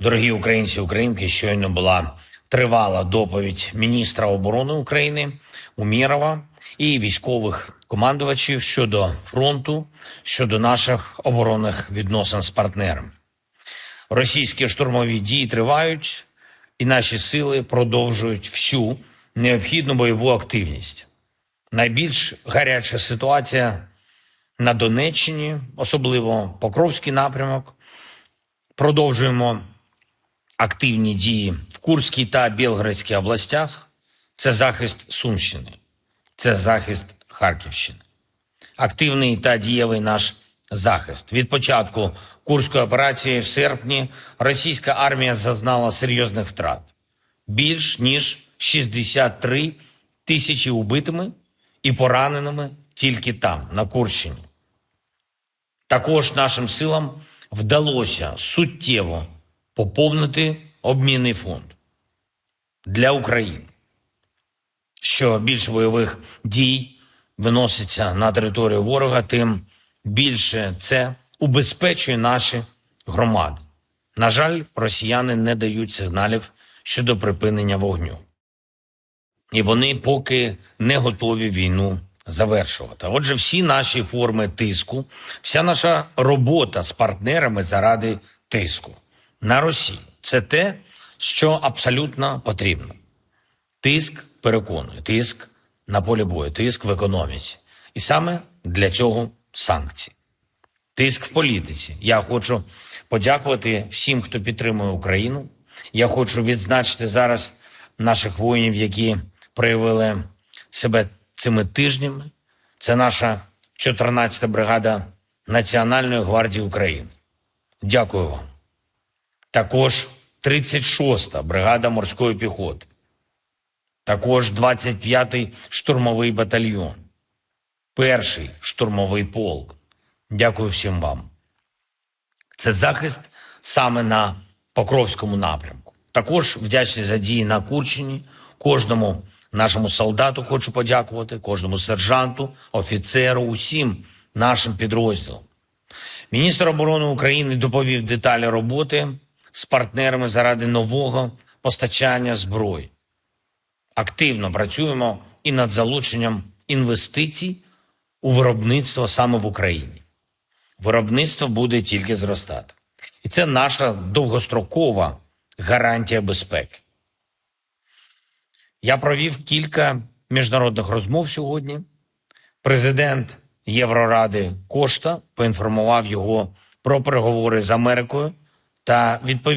Дорогі українці українки, щойно була тривала доповідь міністра оборони України Умєрова і військових командувачів щодо фронту, щодо наших оборонних відносин з партнерами. Російські штурмові дії тривають, і наші сили продовжують всю необхідну бойову активність. Найбільш гаряча ситуація на Донеччині, особливо Покровський напрямок. Продовжуємо активні дії в Курській та Білгородській областях. Це захист Сумщини, це захист Харківщини. Активний та дієвий наш захист. Від початку курської операції в серпні російська армія зазнала серйозних втрат. Більш ніж 63 тисячі убитими і пораненими тільки там, на Курщині. Також нашим силам вдалося суттєво поповнити обмінний фонд для України. Що більше бойових дій виноситься на територію ворога, тим більше це убезпечує наші громади. На жаль, росіяни не дають сигналів щодо припинення вогню. І вони поки не готові війну завершувати. Отже, всі наші форми тиску, вся наша робота з партнерами заради тиску на Росію це те, що абсолютно потрібно. Тиск переконує, тиск на полі бою, тиск в економіці. І саме для цього санкції. Тиск в політиці. Я хочу подякувати всім, хто підтримує Україну. Я хочу відзначити зараз наших воїнів, які проявили себе цими тижнями. Це наша 14-та бригада Національної гвардії України. Дякую вам. Також 36-та бригада морської піхоти. Також 25-й штурмовий батальйон. Перший штурмовий полк. Дякую всім вам. Це захист саме на Покровському напрямку. Також вдячний за дії на Курщині. Кожному нашому солдату хочу подякувати, кожному сержанту, офіцеру, усім нашим підрозділам. Міністр оборони України доповів деталі роботи з партнерами заради нового постачання зброї. Активно працюємо і над залученням інвестицій у виробництво саме в Україні. Виробництво буде тільки зростати. І це наша довгострокова гарантія безпеки. Я провів кілька міжнародних розмов сьогодні. Президент Євроради Кошта поінформував його про переговори з Америкою та відповідь.